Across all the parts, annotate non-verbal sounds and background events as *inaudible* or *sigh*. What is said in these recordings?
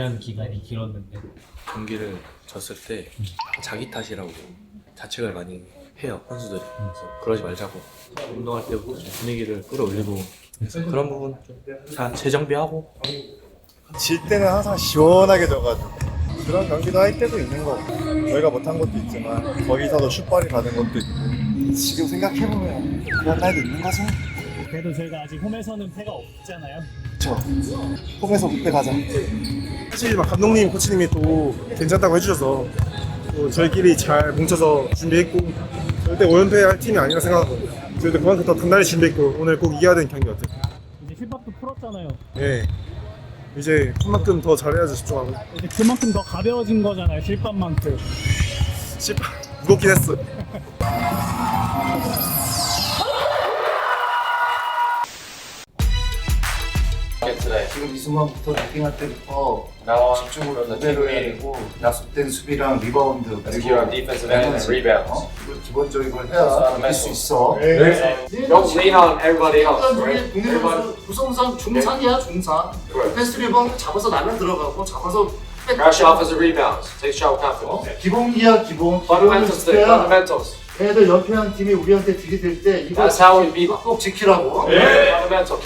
준비하는 기간이 길었는데. 경기를 졌을 때 자기 탓이라고 자책을 많이 해요 선수들이. 그래서 그러지 말자고. 운동할 때도 좀 분위기를 끌어올리고 그런 부분 다 재정비하고. 질 때는 항상 시원하게 져가지고. 그런 경기도 할 때도 있는 거고. 저희가 못한 것도 있지만 거기서도 슛발이 받은 것도 있고. 지금 생각해보면 그런 날도 있는 거죠 그래도 저희가 아직 홈에서는 패가 없잖아요. 그쵸. 홈에서 무대 가자 사실 막 감독님, 코치님이 또 괜찮다고 해주셔서 또 저희끼리 잘 뭉쳐서 준비했고 절대 5연패 할 팀이 아니라 생각하거든요. 저희도 그만큼 더 단단히 준비했고 오늘 꼭 이겨야 되는 경기 같아요. 이제 힐밥도 풀었잖아요 예. 이제 그만큼 더 잘해야지 집중하고 이제 그만큼 더 가벼워진 거잖아요 실밥만큼 씨 무겁긴 했어. *laughs* 지금 이 순간부터 배팅할 때부터 집중으로 무대로 해야 되고 약속된 수비랑 리바운드 defensive end and rebounds. 어? 이걸 기본적인 걸 해야 이길 수 있어 Don't lean on everybody else, 일단 right? 우리 Everybody, 국내선수 구성상 중상이야 중상 Right. 패스 리바운드 잡아서 나면 들어가고 잡아서 백- crash offensive rebounds. Take shot with confidence. 기본기야 기본 기본을 Fundamentals, 지켜야 fundamentals. 애들 연패한 팀이 우리한테 들이댈 때 이거 That's how we beat them. 꼭 지키라고 Fundamentals.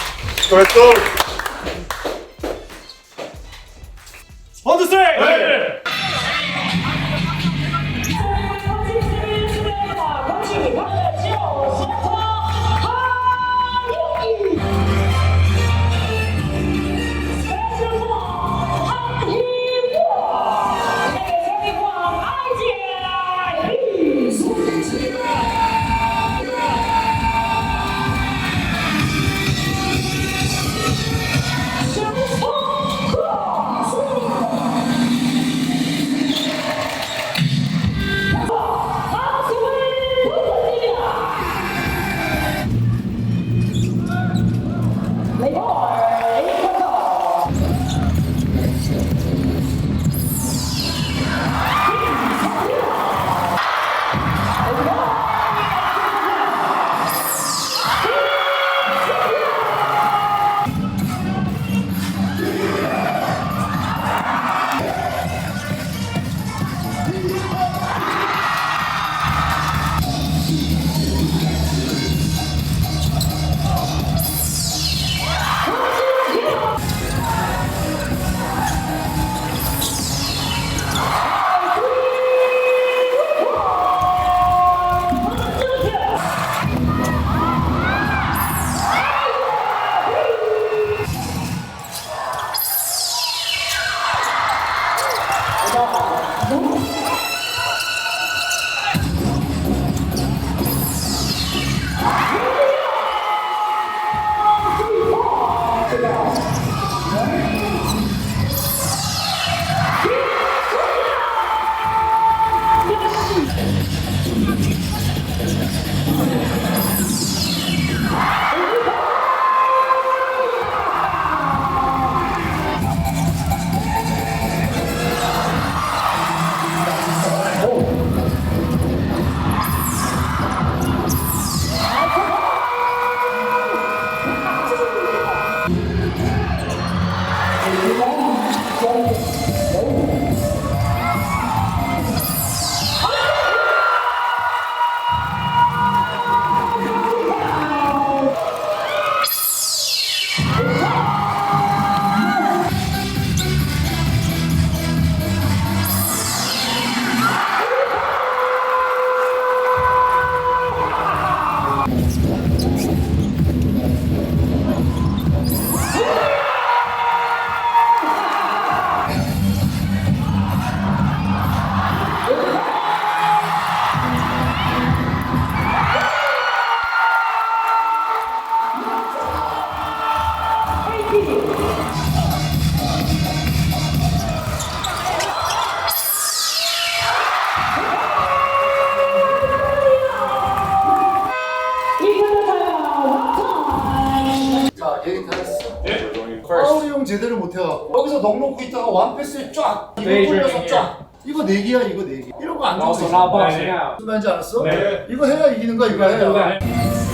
못해갖고 여기서 넉 놓고 있다가 완패스에 쫙 이거 돌려서 쫙. 이거 내기야 이거 내기 이런 거안 좋은 거 Also 있어. not boxing out. 무슨 말인지 알았어? 이거 해야 이기는 거야. 이거 해야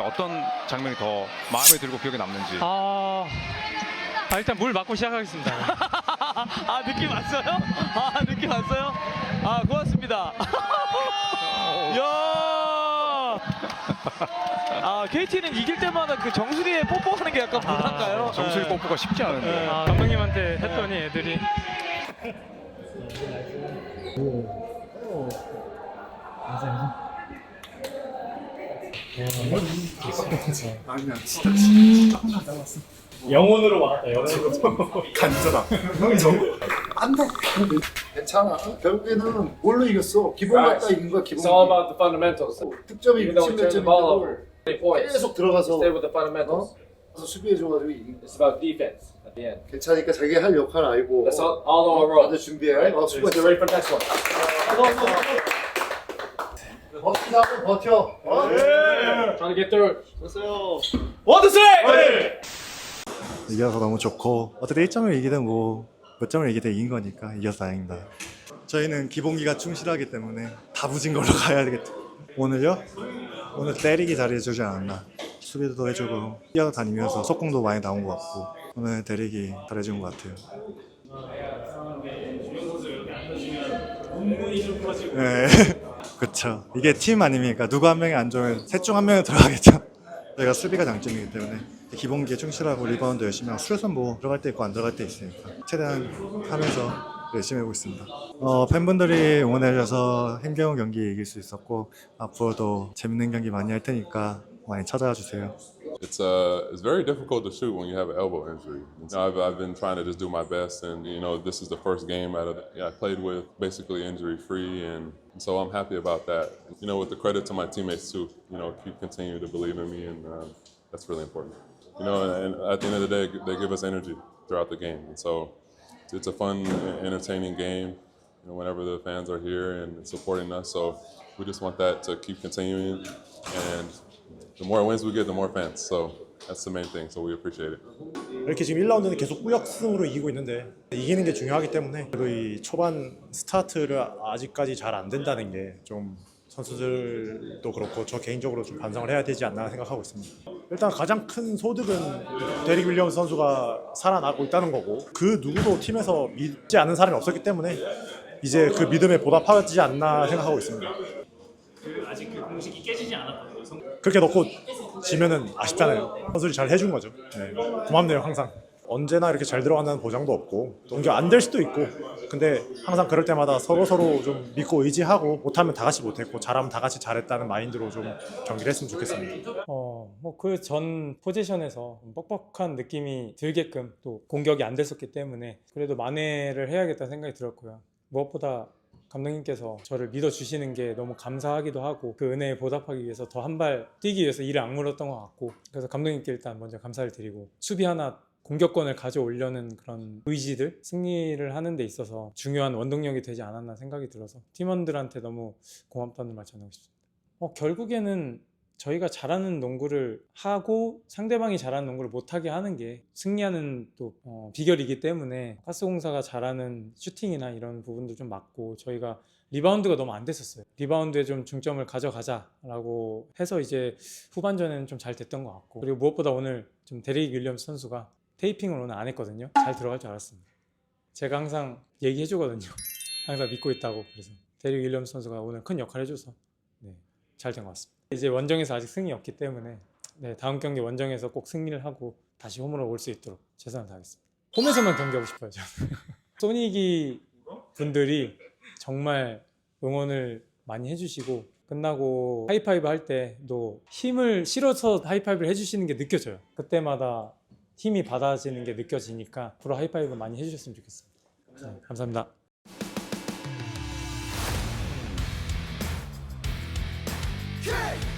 어떤 장면이 더 마음에 들고 기억에 남는지. 아, 아, 일단 물 맞고 시작하겠습니다. *laughs* 아 느낌 왔어요? 아 느낌 왔어요? 아 고맙습니다. *laughs* 야. 아 KT는 이길 때마다 그 정수리에 뽀뽀하는 게 약간 문화인가요? 정수리 네. 뽀뽀가 쉽지 않은데. 네. 아, 감독님한테 했더니 애들이 영혼으로 왔다 영혼으로. 괜찮아. 결국에는 뭘로 이겼어? 기본 갖다 이긴 거야. 기본. It's all about the fundamentals. 득점이 Even though 60 we 몇 turn the ball 점인데도 over, 20 points. 계속 들어가서 Stay with the fundamentals. 가서 수비해줘가지고 이긴 거야. It's about defense 괜찮으니까 자기 할 역할 알고. That's all, all on a roll. 다들 준비해. Right? 어, So 수고했어. you're ready for the next one. 버티자 한번 버텨. 어? Trying to get through it. 이겨서 너무 좋고 어떻게 1점을 이기든 뭐 몇 점을 이기든 이긴 거니까 이겨서 다행입니다. 저희는 기본기가 충실하기 때문에 다 부진 걸로 *laughs* 가야 되겠죠. 오늘요? 오늘 때리기 잘해주지 않았나. 수비도 해주고 뛰어다니면서 속공도 많이 나온 것 같고 오늘 때리기 잘해준 것 같아요. 네, *laughs* 그렇죠. 이게 팀 아닙니까? 누구 한 명이 안 좋으면 셋 중 한 명은 들어가겠죠. *laughs* 저희가 수비가 장점이기 때문에 기본기에 충실하고 리바운드 열심히 하고 수에선 뭐 들어갈 때 있고 안 들어갈 때 있으니까 최대한 하면서 열심히 하고 있습니다. 어, 팬분들이 응원해 주셔서 힘겨운 경기 이길 수 있었고 앞으로도 재밌는 경기 많이 할 테니까 많이 찾아와 주세요. It's uh, it's very difficult to shoot when you have an elbow injury. You know, I've, I've been trying to just do my best, and you know, this is the first game out of yeah, I played with basically injury free, and so I'm happy about that. You know, with the credit to my teammates too. You know, keep continue to believe in me, and um, that's really important. You know, and, and at the end of the day, they give us energy throughout the game, and so it's a fun, entertaining game. You know, whenever the fans are here and supporting us, so we just want that to keep continuing, and the more wins we get, the more fans. So that's the main thing. So we appreciate it. 이렇게 지금 1라운드는 계속 꾸역승으로 이기고 있는데 이기는 게 중요하기 때문에 이 초반 스타트를 아직까지 잘 안 된다는 게 좀 선수들도 그렇고 저 개인적으로 좀 반성을 해야 되지 않나 생각하고 있습니다. 일단 가장 큰 소득은 데릭 윌리엄스 선수가 살아나고 있다는 거고 그 누구도 팀에서 믿지 않는 사람이 없었기 때문에 이제 그 믿음에 보답하지 않나 생각하고 있습니다. 그 아직 그 공식이 깨지지 않았거든요. 성- 그렇게 넣고 지면은 아쉽잖아요. 선수들이 잘 해준 거죠. 네. 고맙네요 항상. 언제나 이렇게 잘 들어간다는 보장도 없고 동기 안될 수도 있고 근데 항상 그럴 때마다 서로 서로 좀 믿고 의지하고 못하면 다 같이 못했고 잘하면 다 같이 잘했다는 마인드로 좀 경기를 했으면 좋겠습니다. 어, 뭐 그 전 포지션에서 좀 뻑뻑한 느낌이 들게끔 또 공격이 안 됐었기 때문에 그래도 만회를 해야겠다는 생각이 들었고요. 무엇보다 감독님께서 저를 믿어주시는 게 너무 감사하기도 하고 그 은혜에 보답하기 위해서 더 한 발 뛰기 위해서 일을 악물었던 것 같고 그래서 감독님께 일단 먼저 감사를 드리고 수비 하나 공격권을 가져오려는 그런 의지들 승리를 하는 데 있어서 중요한 원동력이 되지 않았나 생각이 들어서 팀원들한테 너무 고맙다는 말 전하고 싶습니다. 어, 결국에는 저희가 잘하는 농구를 하고 상대방이 잘하는 농구를 못하게 하는 게 승리하는 또 어, 비결이기 때문에 가스공사가 잘하는 슈팅이나 이런 부분도 좀 맞고 저희가 리바운드가 너무 안 됐었어요. 리바운드에 좀 중점을 가져가자라고 해서 이제 후반전에는 좀 잘 됐던 것 같고 그리고 무엇보다 오늘 좀 데릭 윌리엄스 선수가 테이핑을 오늘 안 했거든요. 잘 들어갈 줄 알았습니다. 제가 항상 얘기해 주거든요. 항상 믿고 있다고 그래서 데릭 윌리엄스 선수가 오늘 큰 역할을 해줘서 네, 잘된 것 같습니다. 이제 원정에서 아직 승이 없기 때문에 네, 다음 경기 원정에서 꼭 승리를 하고 다시 홈으로 올 수 있도록 최선을 다하겠습니다. 홈에서만 경기하고 싶어요. 저는. *laughs* 소니기 분들이 정말 응원을 많이 해주시고 끝나고 하이파이브 할 때도 힘을 실어서 하이파이브를 해주시는 게 느껴져요. 그때마다 힘이 받아지는 게 느껴지니까 앞으로 하이파이브 많이 해주셨으면 좋겠습니다. 네, 감사합니다. King!